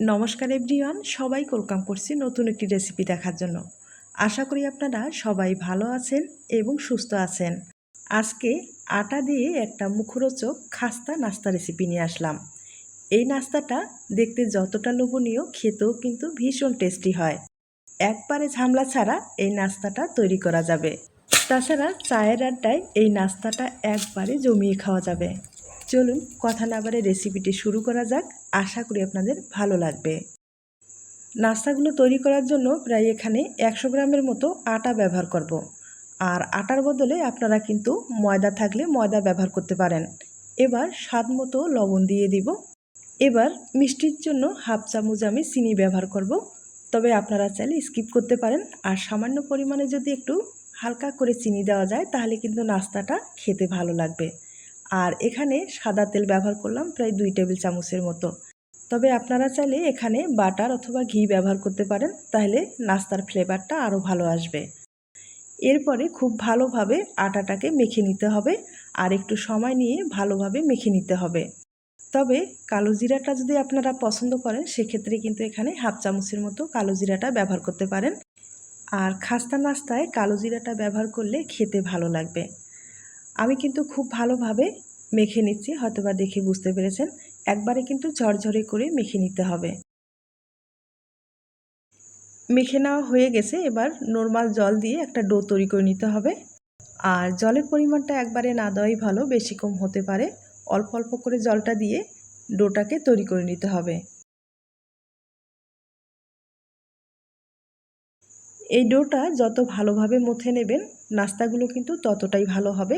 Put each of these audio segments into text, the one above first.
নমস্কার এভরিওয়ান সবাই ওয়েলকাম করছি নতুন একটি রেসিপি দেখার জন্য। আশা করি আপনারা সবাই ভালো আছেন এবং সুস্থ আছেন। আজকে আটা দিয়ে একটা মুখরোচক খাস্তা নাস্তা রেসিপি নিয়ে আসলাম। এই নাস্তাটা দেখতে যতটা লোভনীয়, খেতেও কিন্তু ভীষণ টেস্টি হয়। একবারে ঝামলা ছাড়া এই নাস্তাটা তৈরি করা যাবে। তাছাড়া চায়ের আড্ডায় এই নাস্তাটা একবারে জমিয়ে খাওয়া যাবে। চলুন কথা না বারে রেসিপিটি শুরু করা যাক। আশা করি আপনাদের ভালো লাগবে। নাস্তাগুলো তৈরি করার জন্য প্রায় এখানে একশো গ্রামের মতো আটা ব্যবহার করব। আর আটার বদলে আপনারা কিন্তু ময়দা থাকলে ময়দা ব্যবহার করতে পারেন। এবার স্বাদ মতো লবণ দিয়ে দিব। এবার মিষ্টির জন্য হাফ চামচ আমি চিনি ব্যবহার করব। তবে আপনারা চাইলে স্কিপ করতে পারেন। আর সামান্য পরিমাণে যদি একটু হালকা করে চিনি দেওয়া যায়, তাহলে কিন্তু নাস্তাটা খেতে ভালো লাগবে। আর এখানে সাদা তেল ব্যবহার করলাম প্রায় দুই টেবিল চামচের মতো। তবে আপনারা চাইলে এখানে বাটার অথবা ঘি ব্যবহার করতে পারেন, তাহলে নাস্তার ফ্লেভারটা আরও ভালো আসবে। এরপরে খুব ভালোভাবে আটাটাকে মেখে নিতে হবে আর একটু সময় নিয়ে ভালোভাবে মেখে নিতে হবে। তবে কালো জিরাটা যদি আপনারা পছন্দ করেন, সেক্ষেত্রে কিন্তু এখানে হাফ চামচের মতো কালো জিরাটা ব্যবহার করতে পারেন। আর খাস্তা নাস্তায় কালো জিরাটা ব্যবহার করলে খেতে ভালো লাগবে। আমি কিন্তু খুব ভালোভাবে মেখে নিচ্ছি, হয়তোবা দেখে বুঝতে পেরেছেন। একবারে কিন্তু ঝরঝরে করে মেখে নিতে হবে। মেখে নেওয়া হয়ে গেছে, এবার নর্মাল জল দিয়ে একটা ডো তৈরি করে নিতে হবে। আর জলের পরিমাণটা একবারে না দেওয়াই ভালো, বেশি কম হতে পারে। অল্প অল্প করে জলটা দিয়ে ডোটাকে তৈরি করে নিতে হবে। এই ডোটা যত ভালোভাবে মথে নেবেন, নাস্তাগুলো কিন্তু ততটাই ভালো হবে।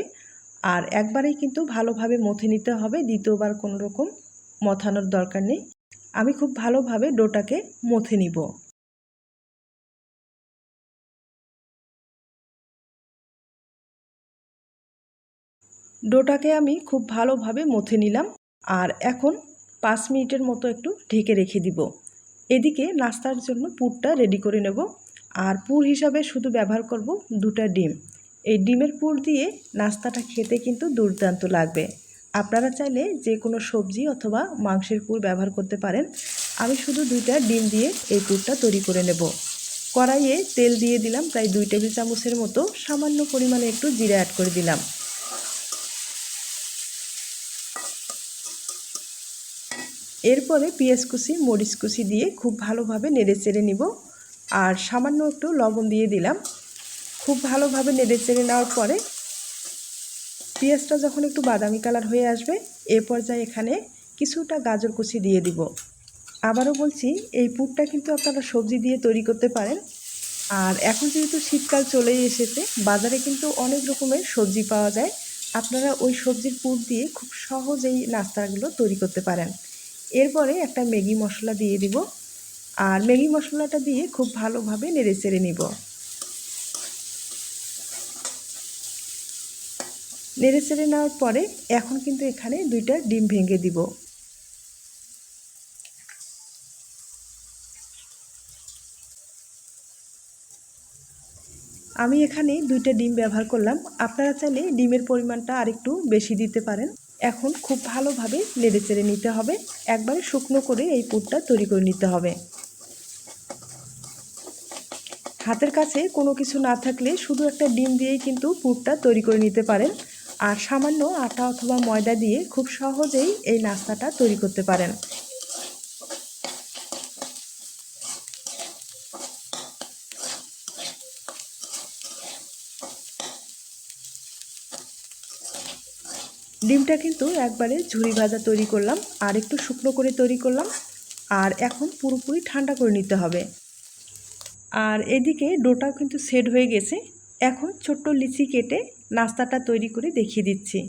আর একবারেই কিন্তু ভালোভাবে মথে নিতে হবে, দ্বিতীয়বার কোনো রকম মথানোর দরকার নেই। আমি খুব ভালোভাবে ডোটাকে মথে নিব। ডোটাকে আমি খুব ভালোভাবে মথে নিলাম আর এখন পাঁচ মিনিটের মতো একটু ঢেকে রেখে দিব। এদিকে নাস্তার জন্য পুরটা রেডি করে নেব। আর পুর হিসাবে শুধু ব্যবহার করব দুটা ডিম। এই ডিমের পুর দিয়ে নাস্তাটা খেতে কিন্তু দুর্দান্ত লাগবে। আপনারা চাইলে যে কোনো সবজি অথবা মাংসের পুর ব্যবহার করতে পারেন। আমি শুধু দুইটা ডিম দিয়ে এই পুরটা তৈরি করে নেব। কড়াইয়ে তেল দিয়ে দিলাম প্রায় দুই টেবিল চামচের মতো সামান্য পরিমাণে একটু জিরা অ্যাড করে দিলাম। এরপরে পেঁয়াজ কুচি, মরিচ কুচি দিয়ে খুব ভালোভাবে নেড়ে চেড়ে নিব। আর সামান্য একটু লবণ দিয়ে দিলাম। খুব ভালোভাবে নেড়ে চেড়ে নেওয়ার পরে পেঁয়াজটা যখন একটু বাদামি কালার হয়ে আসবে, এ পর্যায়ে এখানে কিছুটা গাজর কুচি দিয়ে দিব। আবারও বলছি, এই পুরটা কিন্তু আপনারা সবজি দিয়ে তৈরি করতে পারেন। আর এখন যেহেতু শীতকাল চলেই এসেছে, বাজারে কিন্তু অনেক রকমের সবজি পাওয়া যায়। আপনারা ওই সবজির পুর দিয়ে খুব সহজেই নাস্তাগুলো তৈরি করতে পারেন। এরপরে একটা ম্যাগি মশলা দিয়ে দিব। আর ম্যাগি মশলাটা দিয়ে খুব ভালোভাবে নেড়ে চেড়ে নিব। নেড়ে চেড়ে নেওয়ার পরে এখন কিন্তু এখানে দুইটা ডিম ভেঙে দিব। আমি এখানে দুইটা ডিম ব্যবহার করলাম। আপনারা চাইলে ডিমের পরিমাণটা আরেকটু বেশি দিতে পারেন। এখন খুব ভালোভাবে নেড়ে চেড়ে নিতে হবে। একবারে শুকনো করে এই পুরটা তৈরি করে নিতে হবে। হাতের কাছে কোনো কিছু না থাকলে শুধু একটা ডিম দিয়েই কিন্তু পুরটা তৈরি করে নিতে পারেন। আর সামান্য আটা অথবা ময়দা দিয়ে খুব সহজেই এই নাস্তাটা তৈরি করতে পারেন। ডিমটা কিন্তু একবারে ঝুড়ি ভাজা তৈরি করলাম, আর একটু শুকনো করে তৈরি করলাম, আর এখন পুরোপুরি ঠান্ডা করে নিতে হবে। আর এদিকে ডোটাও কিন্তু সেট হয়ে গেছে। এখন ছোট্ট লিচি কেটে নাস্তাটা তৈরি করে দেখিয়ে দিচ্ছি।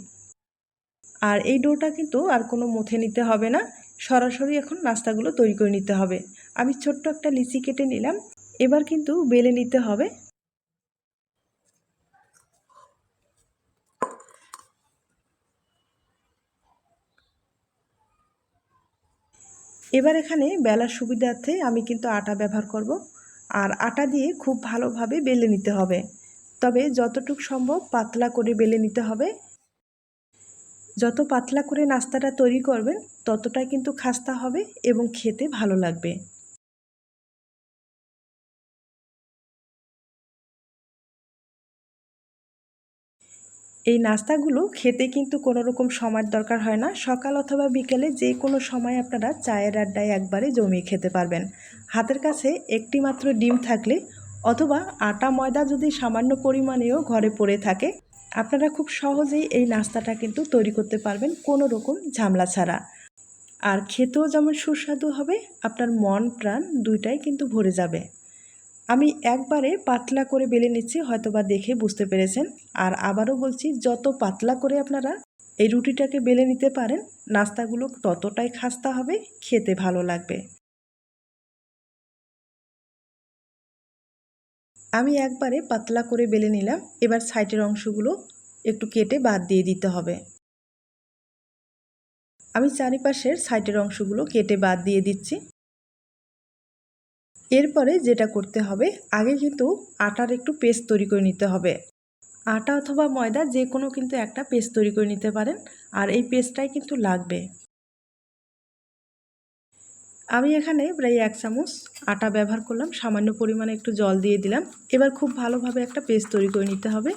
আর এই ডোটা কিন্তু আর কোনো মুথে নিতে হবে না। সরাসরি এখন নাস্তাগুলো তৈরি করে নিতে হবে। আমি ছোট্ট একটা লিচি কেটে নিলাম। এবার কিন্তু বেলে নিতে হবে। এবার এখানে বেলার সুবিধার্থে আমি কিন্তু আটা ব্যবহার করব। আর আটা দিয়ে খুব ভালোভাবে বেলে নিতে হবে। তবে যতটুক সম্ভব পাতলা করে বেলে নিতে হবে। যত পাতলা করে নাস্তাটা তৈরি করবেন, ততটাই কিন্তু খাস্তা হবে এবং খেতে ভালো লাগবে। এই নাস্তাগুলো খেতে কিন্তু কোনো রকম সময়ের দরকার হয় না। সকাল অথবা বিকেলে যে কোনো সময় আপনারা চায়ের আড্ডায় একবারে জমিয়ে খেতে পারবেন। হাতের কাছে একটি মাত্র ডিম থাকলে অথবা আটা ময়দা যদি সামান্য পরিমাণেও ঘরে পড়ে থাকে, আপনারা খুব সহজেই এই নাস্তাটা কিন্তু তৈরি করতে পারবেন কোনো রকম ঝামলা ছাড়া। আর খেতেও যেমন সুস্বাদু হবে, আপনার মন, প্রাণ দুইটাই কিন্তু ভরে যাবে। আমি একবারে পাতলা করে বেলে নিচ্ছি, হয়তোবা দেখে বুঝতে পেরেছেন। আর আবারও বলছি, যত পাতলা করে আপনারা এই রুটিটাকে বেলে নিতে পারেন, নাস্তাগুলো ততটাই খাস্তা হবে, খেতে ভালো লাগবে। আমি একবারে পাতলা করে বেলে নিলাম। এবার সাইডের অংশগুলো একটু কেটে বাদ দিয়ে দিতে হবে। আমি চারিপাশের সাইডের অংশগুলো কেটে বাদ দিয়ে দিচ্ছি। এরপরে যেটা করতে হবে, আগে কিন্তু আটার একটু পেস্ট তৈরি করে নিতে হবে। আটা অথবা ময়দা যে কোনো কিন্তু একটা পেস্ট তৈরি করে নিতে পারেন। আর এই পেস্টটাই কিন্তু লাগবে। আমি এখানে প্রায় এক চামচ আটা ব্যবহার করলাম, সামান্য পরিমাণে একটু জল দিয়ে দিলাম। এবার খুব ভালোভাবে একটা পেস্ট তৈরি করে নিতে হবে।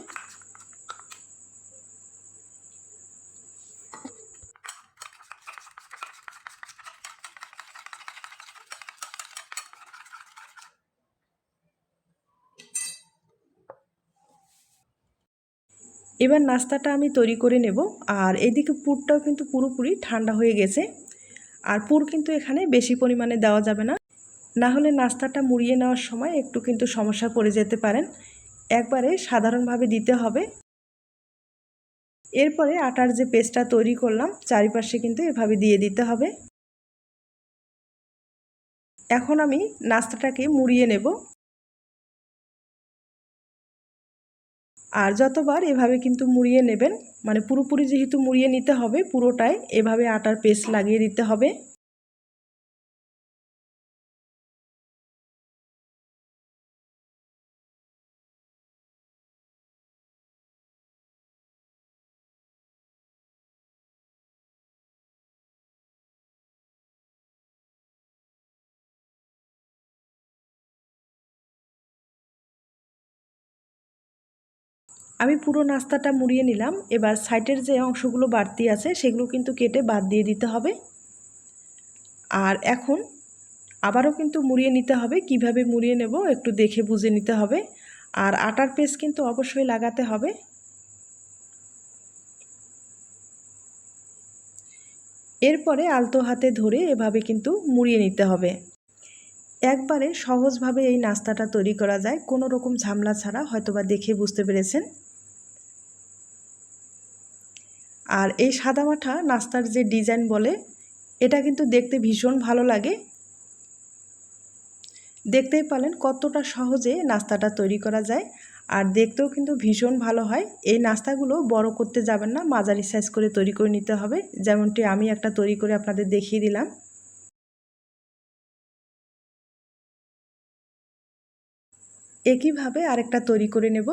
এবার নাস্তাটা আমি তৈরি করে নেব, আর এদিকে পুরটাও কিন্তু পুরোপুরি ঠান্ডা হয়ে গেছে। আর পুর কিন্তু এখানে বেশি পরিমাণে দেওয়া যাবে না। না হলে নাস্তাটা মুড়িয়ে নেওয়ার সময় একটু কিন্তু সমস্যা পড়ে যেতে পারেন। একবারে সাধারণভাবে দিতে হবে। এরপরে আটার যে পেস্টটা তৈরি করলাম, চারিপাশে কিন্তু এভাবে দিয়ে দিতে হবে। এখন আমি নাস্তাটাকে মুড়িয়ে নেব। আর যতবার এভাবে কিন্তু মুড়িয়ে নেবেন মানে পুরোপুরি যেহেতু মুড়িয়ে নিতে হবে পুরোটাই, এভাবে আটার পেস্ট লাগিয়ে দিতে হবে। আমি পুরো নাস্তাটা মুড়িয়ে নিলাম। এবার সাইডের যে অংশগুলো বাড়তি আছে, সেগুলো কিন্তু কেটে বাদ দিয়ে দিতে হবে। আর এখন আবারও কিন্তু মুড়িয়ে নিতে হবে। কীভাবে মুড়িয়ে নেব একটু দেখে বুঝে নিতে হবে। আর আটার পেস্ট কিন্তু অবশ্যই লাগাতে হবে। এরপরে আলতো হাতে ধরে এভাবে কিন্তু মুড়িয়ে নিতে হবে। একবারে সহজভাবে এই নাস্তাটা তৈরি করা যায়। কোনো রকম ঝামলা ছাড়া হয়তোবা দেখে বুঝতে পেরেছেন। আর এই সাদামাঠা নাস্তার যে ডিজাইন বলে, এটা কিন্তু দেখতে ভীষণ ভালো লাগে। দেখতেই পালেন কতটা সহজে নাস্তাটা তৈরি করা যায়, আর দেখতেও কিন্তু ভীষণ ভালো হয়। এই নাস্তাগুলো বড় করতে যাবেন না, মাঝারি সাইজ করে তৈরি করে নিতে হবে, যেমনটি আমি একটা তৈরি করে আপনাদের দেখিয়ে দিলাম। একইভাবে আরেকটা তৈরি করে নেব।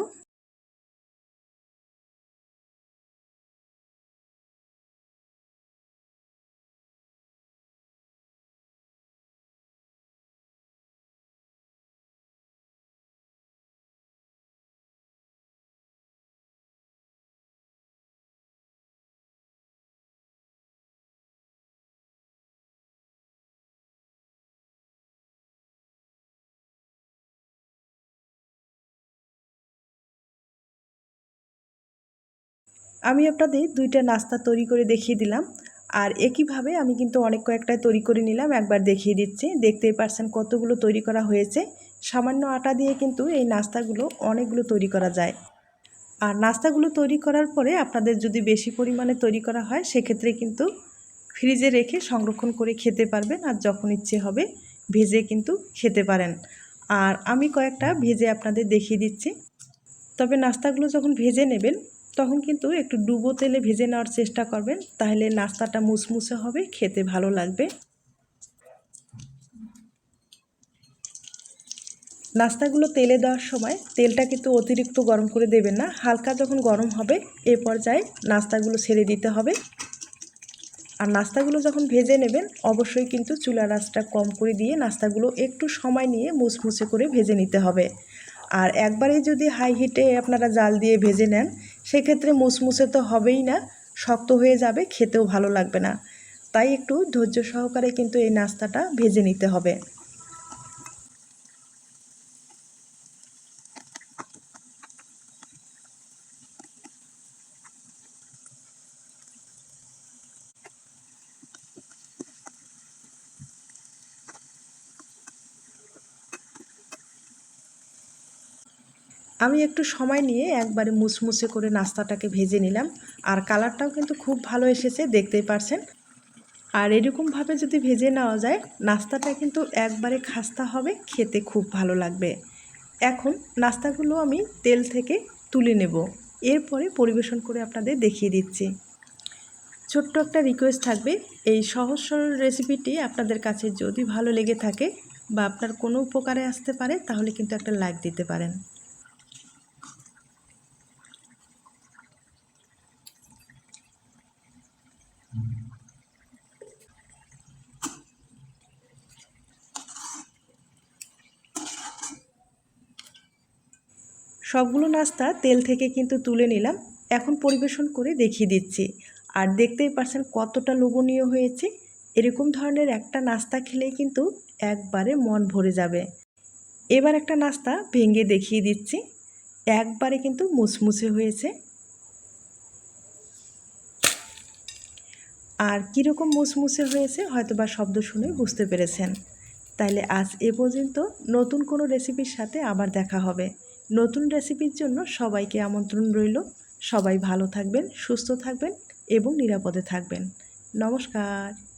আমি আপনাদের দুইটা নাস্তা তৈরি করে দেখিয়ে দিলাম। আর একইভাবে আমি কিন্তু অনেক কয়েকটাই তৈরি করে নিলাম, একবার দেখিয়ে দিচ্ছি। দেখতেই পারছেন কতগুলো তৈরি করা হয়েছে। সামান্য আটা দিয়ে কিন্তু এই নাস্তাগুলো অনেকগুলো তৈরি করা যায়। আর নাস্তাগুলো তৈরি করার পরে আপনাদের যদি বেশি পরিমাণে তৈরি করা হয়, সেক্ষেত্রে কিন্তু ফ্রিজে রেখে সংরক্ষণ করে খেতে পারবেন আর যখন ইচ্ছে হবে ভেজে কিন্তু খেতে পারেন। আর আমি কয়েকটা ভেজে আপনাদের দেখিয়ে দিচ্ছি। তবে নাস্তাগুলো যখন ভেজে নেবেন তখন কিন্তু একটু ডুবো তেলে ভেজে নেওয়ার চেষ্টা করবেন, তাহলে নাস্তাটা মুসমুসে হবে, খেতে ভালো লাগবে। নাস্তাগুলো তেলে দেওয়ার সময় তেলটা কিন্তু অতিরিক্ত গরম করে দেবেন না, হালকা যখন গরম হবে, এ পর্যায়ে নাস্তাগুলো ছেড়ে দিতে হবে। আর নাস্তাগুলো যখন ভেজে নেবেন, অবশ্যই কিন্তু চুলার আঁচটা কম করে দিয়ে নাস্তাগুলো একটু সময় নিয়ে মুচমুচে করে ভেজে নিতে হবে। আর একবারে যদি হাই হিটে আপনারা জাল দিয়ে ভেজে নেন, সেক্ষেত্রে মুসমুসে তো হবেই না, শক্ত হয়ে যাবে, খেতেও ভালো লাগবে না। তাই একটু ধৈর্য সহকারে কিন্তু এই নাস্তাটা ভেজে নিতে হবে। আমি একটু সময় নিয়ে একবারে মুচমুচে করে নাস্তাটাকে ভেজে নিলাম। আর কালারটাও কিন্তু খুব ভালো এসেছে, দেখতেই পারছেন। আর এরকমভাবে যদি ভেজে নেওয়া যায়, নাস্তাটা কিন্তু একবারে খাস্তা হবে, খেতে খুব ভালো লাগবে। এখন নাস্তাগুলো আমি তেল থেকে তুলে নেব। এরপরে পরিবেশন করে আপনাদের দেখিয়ে দিচ্ছি। ছোট্ট একটা রিকোয়েস্ট থাকবে, এই সহজ সরল রেসিপিটি আপনাদের কাছে যদি ভালো লেগে থাকে বা আপনার কোনো উপকারে আসতে পারে, তাহলে কিন্তু একটা লাইক দিতে পারেন। সবগুলো নাস্তা তেল থেকে কিন্তু তুলে নিলাম। এখন পরিবেশন করে দেখিয়ে দিচ্ছি। আর দেখতেই পারছেন কতটা লোভনীয় হয়েছে। এরকম ধরনের একটা নাস্তা খেলেই কিন্তু একবারে মন ভরে যাবে। এবার একটা নাস্তা ভেঙে দেখিয়ে দিচ্ছি। একবারে কিন্তু মুছমুছে হয়েছে। আর কীরকম মুছমুছে হয়েছে হয়তো বা শব্দ শুনে বুঝতে পেরেছেন। তাইলে আজ এ পর্যন্ত নতুন কোনো রেসিপির সাথে আবার দেখা হবে। নতুন রেসিপির জন্য সবাইকে আমন্ত্রণ রইল। সবাই ভালো থাকবেন, সুস্থ থাকবেন এবং নিরাপদে থাকবেন। নমস্কার।